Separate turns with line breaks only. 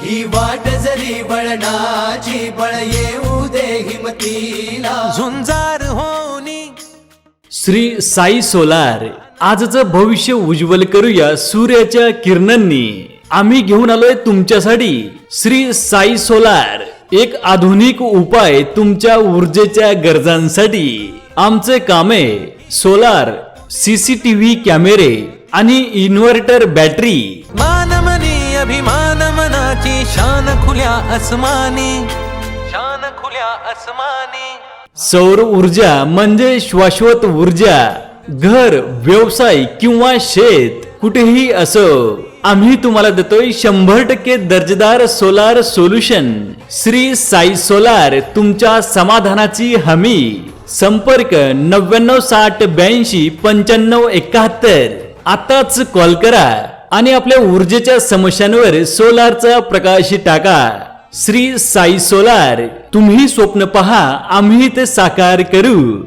ही वाट जरी बळणाची बळ येऊ दे हिमतीला.
झुंजार होनी
श्री साई सोलार आजचं भविष्य उज्ज्वल करूया सूर्याच्या किरणांनी. आम्ही घेऊन आलोय तुमच्यासाठी श्री साई सोलार. एक आधुनिक उपाय तुमच्या ऊर्जेच्या गरजांसाठी. आमचे कामे सोलार सीसीटीव्ही कॅमेरे आणि इन्व्हर्टर बॅटरी.
मानमनी अभिमान मनाची शान खुल्या अस्मानी शान खुल्या अस्मानी
सौर ऊर्जा म्हणजे शाश्वत ऊर्जा. घर व्यवसाय किंवा शेत कुठेही असो आम्ही तुम्हाला देतोय शंभर टक्के दर्जेदार solar solution Shri Sai solar तुमच्या समाधानाची हमी. संपर्क नव्याण्णव साठ ब्याऐंशी पंच्याण्णव एकाहत्तर. आताच कॉल करा. आणि आपल्या ऊर्जेच्या समस्यांवर सोलारचा प्रकाश टाका. श्री साई सोलार तुम्ही स्वप्न पहा आम्ही ते साकार करू.